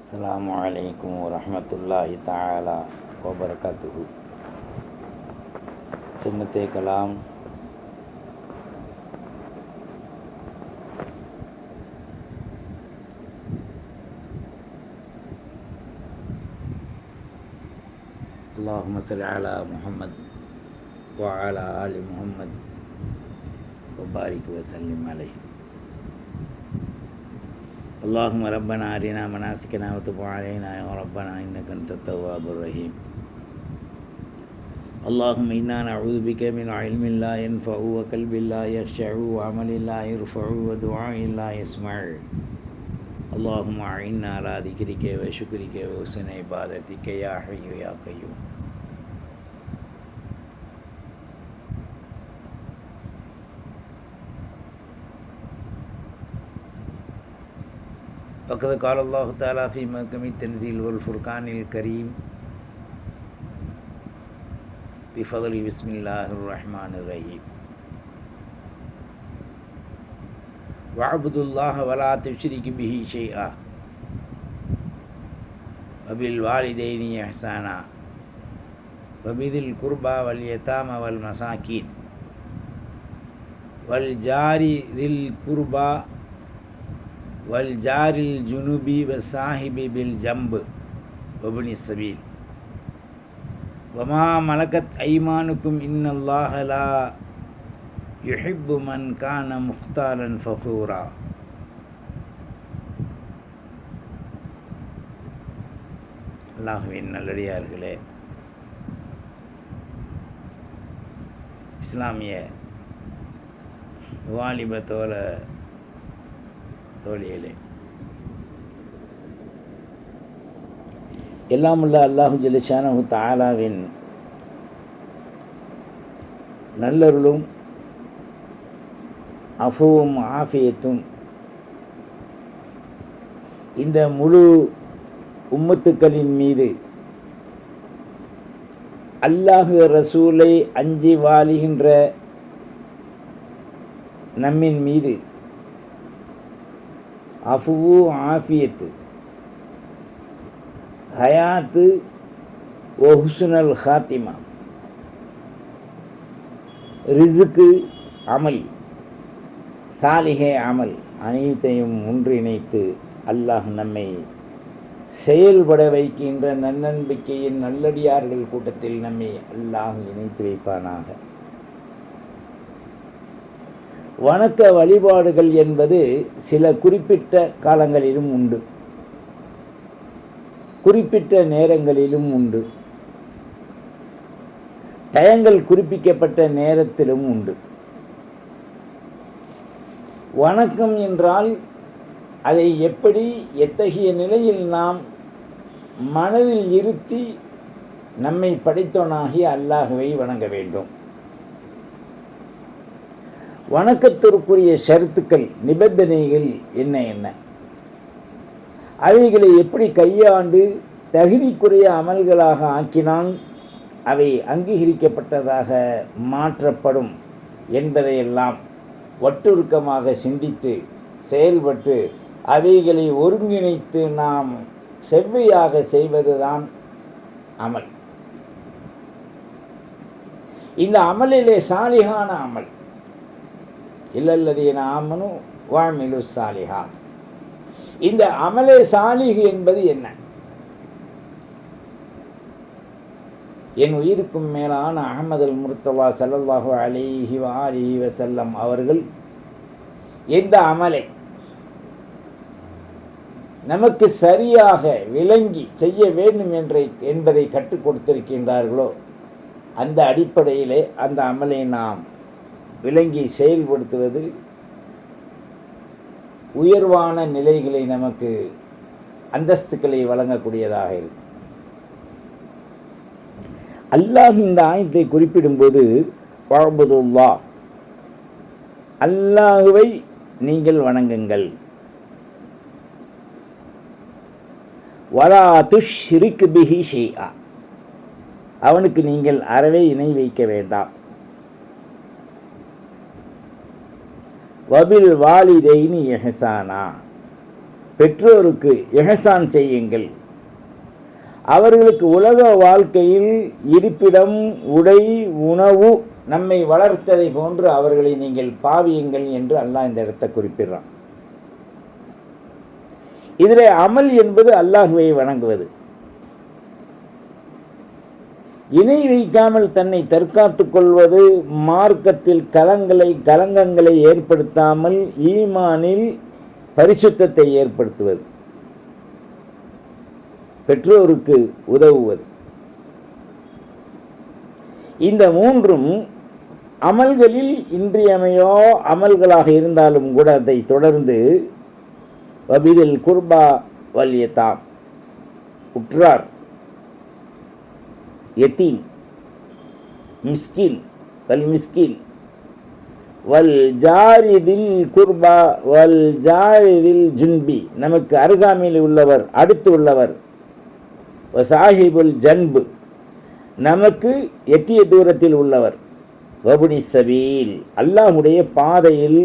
السلام عليكم ورحمة الله تعالى وبركاته. خدمت کلام اللهم صل على محمد وعلى آل محمد وبارك وسلم عليه. اللهم ربنا أرنا مناسكنا وتب علينا يا ربنا إنك أنت التواب الرحيم. اللهم إنا نعوذ بك من علم لا ينفع وقلب لا يخشع وعمل لا يرفع ودعاء لا يسمع. اللهم أعنا على ذكرك وشكرك وحسن عبادتك يا حي يا قيوم. وقد قال الله تعالى في محكم التنزيل والفرقان الكريم بفضل بسم الله الرحمن الرحيم. واعبدوا الله ولا تشرك به شيئا وبالوالدين إحسانا وبذي القربى واليتامى والمساكين والجار ذي القربى والجار الجنوب والصاحب بالجنب وابن السبيل وما ملكت أيمانكم إن الله لا يحب من كان مختالا فخورا அல்லாஹுவின் நல்லடியார்களே இஸ்லாமிய வாலிப தோழ தோழிகளே. எல்லாமுள்ள அல்லாஹு ஜலிஷானஹு தாலாவின் நல்லருளும் அஃபுவும் ஆஃபியத்தும் இந்த முழு உம்மத்துக்களின் மீது அல்லாஹு ரசூலை அஞ்சி வாழுகின்ற நம்மின் மீது அஃபுவு ஆஃபியத்து. ஹயாத்து ஒஹுசுனல் ஹாத்திமா. ரிசுக்கு அமல் சாலிகே அமல் அனைத்தையும் ஒன்றிணைத்து அல்லாஹ் நம்மை செயல்பட வைக்கின்ற நன்னம்பிக்கையின் நல்லடியார்கள் கூட்டத்தில் நம்மை அல்லாஹ் இணைத்து வைப்பானாக. வணக்க வழிபாடுகள் என்பது சில குறிப்பிட்ட காலங்களிலும் உண்டு. குறிப்பிட்ட நேரங்களிலும் உண்டு. டயங்கள் குறிப்பிக்கப்பட்ட நேரத்திலும் உண்டு. வணக்கம் என்றால் அதை எப்படி எத்தகைய நிலையில் நாம் மனதில் இருத்தி நம்மை படைத்தோனாகி அல்லாகவே வணங்க வேண்டும். வணக்கத்திற்குரிய ஷருத்துக்கள் நிபந்தனைகள் என்ன என்ன? அவைகளை எப்படி கையாண்டு தகுதிக்குரிய அமல்களாக ஆக்கினால் அவை அங்கீகரிக்கப்பட்டதாக மாற்றப்படும் என்பதையெல்லாம் ஒட்டுருக்கமாக சிந்தித்து செயல்பட்டு அவைகளை ஒருங்கிணைத்து நாம் செவ்வையாக செய்வதுதான் அமல். இந்த அமலிலே சாலிகான அமல். இல்லல்லதீன ஆமனு வாழ்மிலு சாலிஹா இந்த அமலே சாலிகு என்பது என்ன? என் உயிருக்கும் மேலான அகமது அல் முர்த்தலா சல்லல்லாஹு அலிஹி அலிஹி வசல்லம் அவர்கள் எந்த அமலை நமக்கு சரியாக விளங்கி செய்ய வேண்டும் என்ற என்பதை கற்றுக் கொடுத்திருக்கின்றார்களோ அந்த அடிப்படையிலே அந்த அமலை நாம் விளங்கி செயல்படுத்துவது உயர்வான நிலைகளை நமக்கு அந்தஸ்துக்களை வழங்கக்கூடியதாக இருக்கும். அல்லாஹ் இந்த ஆயத்தை குறிப்பிடும்போது வாழ்பதுல்லா அல்லாஹுவை நீங்கள் வணங்குங்கள். வரா துஷ்ரிக் பிஹி ஷேஆ அவனுக்கு நீங்கள் அறவே இணை வைக்க வேண்டாம். வபில் வாலிதைனி எஹசானா. பெற்றோருக்கு எஹசான் செய்யுங்கள். அவர்களுக்கு உலக வாழ்க்கையில் இருப்பிடம் உடை உணவு நம்மை வளர்த்ததை போன்று அவர்களை நீங்கள் பாவியுங்கள் என்று அல்லாஹ் இந்த இடத்தை குறிப்பிடுறான். இதில் அமல் என்பது அல்லாஹுவை வணங்குவது. இணை வைக்காமல் தன்னை தற்காத்து கொள்வது மார்க்கத்தில் கலங்களை கலங்கங்களை ஏற்படுத்தாமல் ஈமானில் பரிசுத்தத்தை ஏற்படுத்துவது. பெற்றோருக்கு உதவுவது. இந்த மூன்றும் அமல்களில் இன்றியமையோ அமல்களாக இருந்தாலும் கூட அதை தொடர்ந்து வபிதில் குர்பா வல்யதாம் உற்றார். யத்தீம் மிஸ்கின் வல் மிஸ்கின் வல் ஜாரிதில் குர்பா வல் ஜாரிதில் ஜுன்பி நமக்கு அருகாமையில் உள்ளவர் அடுத்து உள்ளவர். சாஹிபுல் ஜன்பு நமக்கு எட்டிய தூரத்தில் உள்ளவர். வபுனி சபீல் அல்லாஹுடைய பாதையில்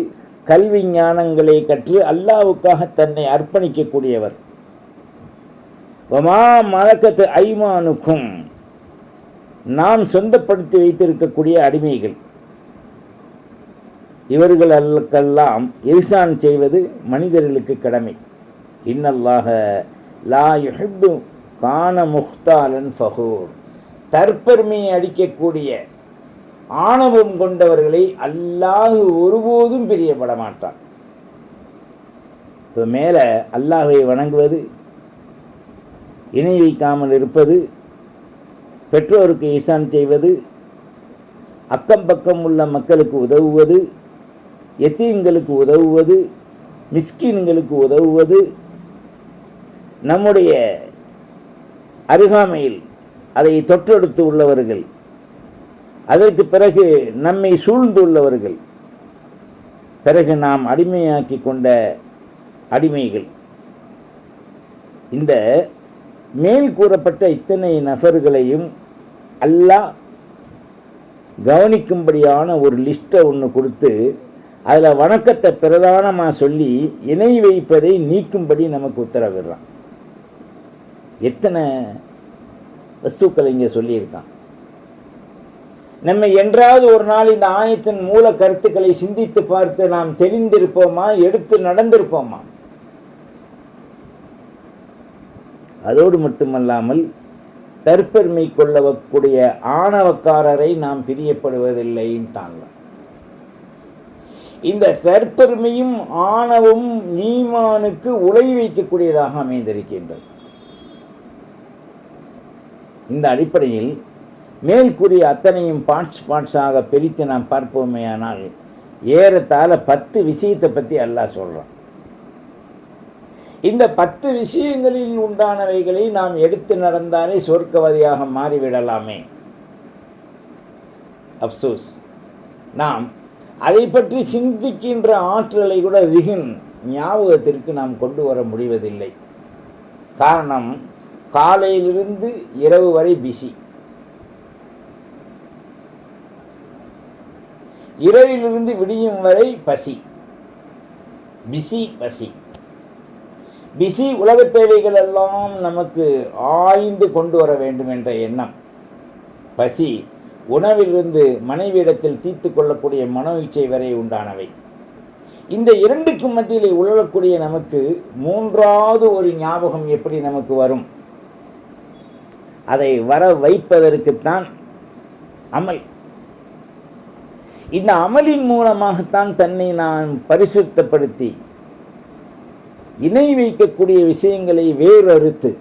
கல்வி ஞானங்களை கற்று அல்லாவுக்காக தன்னை அர்ப்பணிக்கக்கூடியவர். வமா மலக்கத்து ஐமானுக்கும் நாம் சொந்தப்படுத்தி வைத்திருக்கக்கூடிய அடிமைகள். இவர்களுக்கெல்லாம் எரிசான் செய்வது மனிதர்களுக்கு கடமை. இன்னல்லாக லா யுஹிப்பு கான முஹ்தாலன் ஃபஹூர். தற்பெருமையை அடிக்கக்கூடிய ஆணவம் கொண்டவர்களை அல்லாஹ் ஒருபோதும் பிரியப்பட மாட்டான் இப்போ மேலே அல்லாஹை வணங்குவது இணை வைக்காமல் இருப்பது பெற்றோருக்கு ஈசான் செய்வது அக்கம் பக்கம் உள்ள மக்களுக்கு உதவுவது எத்தீம்களுக்கு உதவுவது மிஸ்கின்களுக்கு உதவுவது நம்முடைய அருகாமையில் அதை தொற்றெடுத்து உள்ளவர்கள் அதற்கு பிறகு நம்மை சூழ்ந்துள்ளவர்கள் பிறகு நாம் அடிமையாக்கி கொண்ட அடிமைகள். இந்த மேல் கூறப்பட்ட இத்தனை நபர்களையும் அல்லாஹ் கவனிக்கும்படியான ஒரு லிஸ்ட்டை ஒன்று கொடுத்து அதில் வணக்கத்தை பிரதானமாக சொல்லி இணை வைப்பதை நீக்கும்படி நமக்கு உத்தரவிடுறான். எத்தனை வஸ்துக்களை இங்கே சொல்லியிருக்கான்? நம்ம என்றாவது ஒரு நாள் இந்த ஆயத்தின் மூல கருத்துக்களை சிந்தித்து பார்த்து நாம் தெரிந்திருப்போமா எடுத்து நடந்திருப்போமா? அதோடு மட்டுமல்லாமல் தற்பெருமை கொள்ளக்கூடிய ஆணவக்காரரை நாம் பிரியப்படுவதில்லைன்ட்டாங்க. இந்த தற்பெருமையும் ஆணவும் நீமானுக்கு உலை வைக்கக்கூடியதாக அமைந்திருக்கின்றது. இந்த அடிப்படையில் மேல் கூறிய அத்தனையும் பார்ட்ஸ் பாட்ஸாக பிரித்து நாம் பார்ப்போமேயானால் ஏறத்தாழ பத்து விஷயத்தை பற்றி அல்லாஹ் சொல்கிறான் இந்த பத்து விஷயங்களில் உண்டானவைகளை நாம் எடுத்து நடந்தாலே சொர்க்கவதியாக மாறிவிடலாமே. அப்சோஸ். நாம் அதை பற்றி சிந்திக்கின்ற ஆற்றலை கூட ரிகின் ஞாபகத்திற்கு நாம் கொண்டு வர முடிவதில்லை. காரணம் காலையிலிருந்து இரவு வரை பிஸி. இரவிலிருந்து விடியும் வரை பசி. பிசி பசி. பிசி உலகத் தேவைகள் எல்லாம் நமக்கு ஆய்ந்து கொண்டு வர வேண்டும் என்ற எண்ணம். பசி உணவிலிருந்து மனைவியிடத்தில் தீர்த்து கொள்ளக்கூடிய மனோ இச்சை வரை உண்டானவை. இந்த இரண்டுக்கும் மத்தியிலே உழலக்கூடிய நமக்கு மூன்றாவது ஒரு ஞாபகம் எப்படி நமக்கு வரும்? அதை வர வைப்பதற்குத்தான் அமல். இந்த அமலின் மூலமாகத்தான் தன்னை நான் பரிசுத்தப்படுத்தி இணை வைக்கக்கூடிய விஷயங்களை வேறறுத்து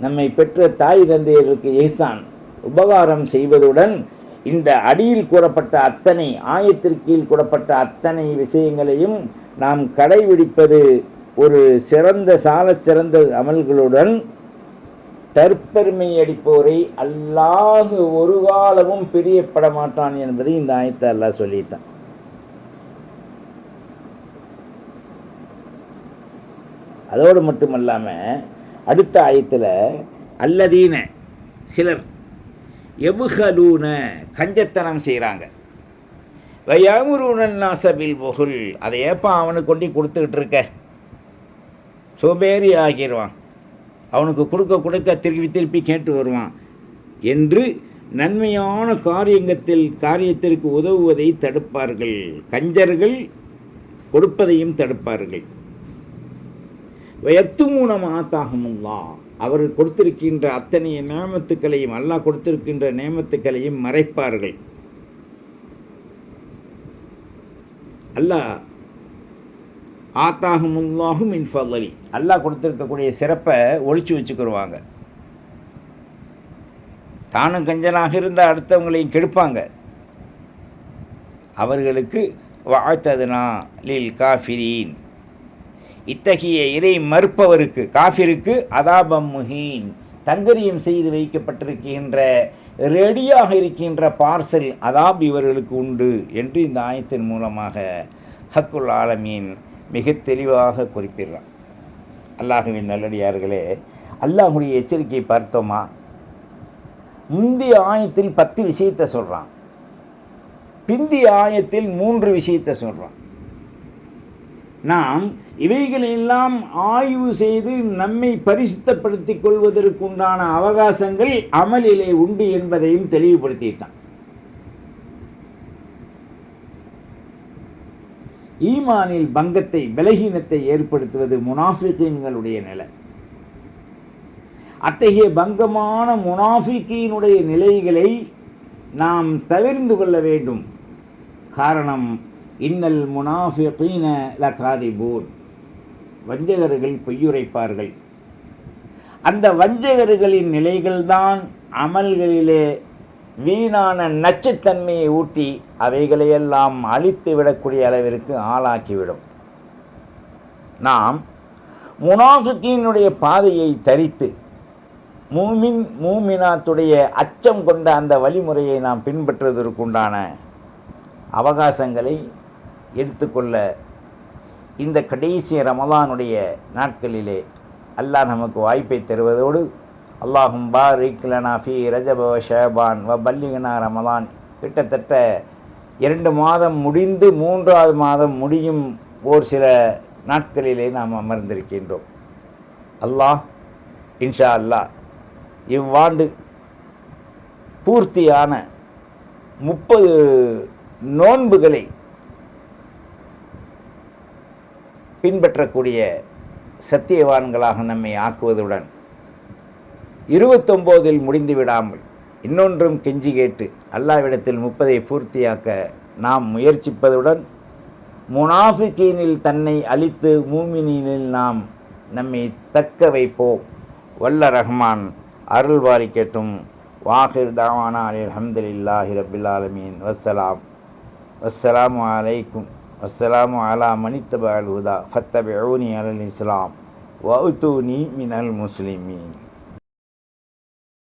நம்மை பெற்ற தாய் தந்தையருக்கு ஏசான் உபகாரம் செய்வதுடன் இந்த அடியில் கூறப்பட்ட அத்தனை ஆயத்திற்கீழ் கூறப்பட்ட அத்தனை விஷயங்களையும் நாம் கடைபிடிப்பது ஒரு சிறந்த சாலச் சிறந்த அமல்களுடன் தற்பெருமை அடிப்போரை அல்லாஹு ஒரு காலமும் பிரியப்பட மாட்டான் என்பதை இந்த ஆயத்தை அல்லாஹ் சொல்லிட்டான். அதோடு மட்டுமல்லாமல் அடுத்த ஆயத்தில் அல்லதீன சிலர் எபுகலூன கஞ்சத்தனம் செய்கிறாங்க வயாமுருனன் நாசபில் பொகுல். அதை ஏப்பா அவனுக்கு கொண்டு கொடுத்துக்கிட்டு இருக்க? சோபேறி ஆகிடுவான் அவனுக்கு கொடுக்க கொடுக்க திருப்பி திருப்பி கேட்டு வருவான். என்று நன்மையான காரியங்கத்தில் காரியத்திற்கு உதவுவதை தடுப்பார்கள். கஞ்சர்கள் கொடுப்பதையும் தடுப்பார்கள். வயத்துமூனம் ஆத்தாகமுல்லா அவர் கொடுத்திருக்கின்ற அத்தனை நேமத்துக்களையும் அல்லாஹ் கொடுத்திருக்கின்ற நேமத்துக்களையும் மறைப்பார்கள். அல்லாஹ் ஆத்தாகமுல்லாகும் இன்ஃபலி அல்லாஹ் கொடுத்துருக்கக்கூடிய சிறப்பை ஒழிச்சு வச்சுக்கிடுவாங்க தானும் கஞ்சனாக இருந்தால் அடுத்தவங்களையும் கெடுப்பாங்க. அவர்களுக்கு வாழ்த்ததுனா லில் காஃபிரீன். இத்தகைய இறை மறுப்பவருக்கு காஃபிருக்கு அதாபம் முஹீன். தங்கரியம் செய்து வைக்கப்பட்டிருக்கின்ற ரெடியாக இருக்கின்ற பார்சல் அதாப் இவர்களுக்கு உண்டு என்று இந்த ஆயத்தின் மூலமாக ஹக்குல் ஆலமீன் மிக தெளிவாக குறிப்பிடுறான். அல்லாஹுவின் நல்லடியார்களே அல்லாஹுடைய எச்சரிக்கையை பார்த்தோமா? முந்தைய ஆயத்தில் பத்து விஷயத்தை சொல்கிறான் பிந்தி ஆயத்தில் மூன்று விஷயத்தை சொல்கிறான் நாம் இவைகளெல்லாம் ஆய்வு செய்து நம்மை பரிசுத்தப்படுத்திக் கொள்வதற்குண்டான அவகாசங்கள் அமலிலே உண்டு என்பதையும் தெளிவுபடுத்திட்டான். ஈமானில் பங்கத்தை பலகீனத்தை ஏற்படுத்துவது முனாஃபிகீன்களுடைய நிலை. அத்தகைய பங்கமான முனாஃபிகீனுடைய நிலைகளை நாம் தவிர்ந்து கொள்ள வேண்டும். காரணம் இன்னல் முனாஃபிகீன லகாதிபூன். வஞ்சகர்கள் பொய்யுரைப்பார்கள். அந்த வஞ்சகர்களின் நிலைகள்தான் அமல்களிலே வீணான நச்சுத்தன்மையை ஊட்டி அவைகளையெல்லாம் அழித்து விடக்கூடிய அளவிற்கு ஆளாக்கிவிடும். நாம் முனாஃபிக்கினுடைய பாதையை தரித்து மூமின் மூமினாத்துடைய அச்சம் கொண்ட அந்த வழிமுறையை நாம் பின்பற்றுவதற்குண்டான அவகாசங்களை எடுத்துக்கொள்ள இந்த கடைசி ரமலானுடைய நாட்களிலே அல்லாஹ் நமக்கு வாய்ப்பை தருவதோடு அல்லாஹும் பாரிக் லனா ஃபி ரஜப வ வ பல்லிகனா ரமலான். கிட்டத்தட்ட இரண்டு மாதம் முடிந்து மூன்றாவது மாதம் முடியும் ஓர் சில நாட்களிலே நாம் அமர்ந்திருக்கின்றோம். அல்லாஹ் இன்ஷா அல்லாஹ் இவ்வாண்டு பூர்த்தியான முப்பது நோன்புகளை பின்பற்றக்கூடிய சத்தியவான்களாக நம்மை ஆக்குவதுடன் இருபத்தொம்போதில் முடிந்து விடாமல் இன்னொன்றும் கெஞ்சி கேட்டு அல்லாவிடத்தில் முப்பதை பூர்த்தியாக்க நாம் முயற்சிப்பதுடன் முனாஃபிகீனில் தன்னை அழித்து மூமினில் நாம் நம்மை தக்க வைப்போம். வல்ல ரஹ்மான் அருள் கேட்டும். வாஹிர் தாவானா அலி அஹமதுல்லாஹி ரபில் ஆலமீன். வஸ்ஸலாம். வசலாம் அலைக்கும். والسلام على من اتبع الهدى فاتبعوني على الإسلام وأتوني من المسلمين.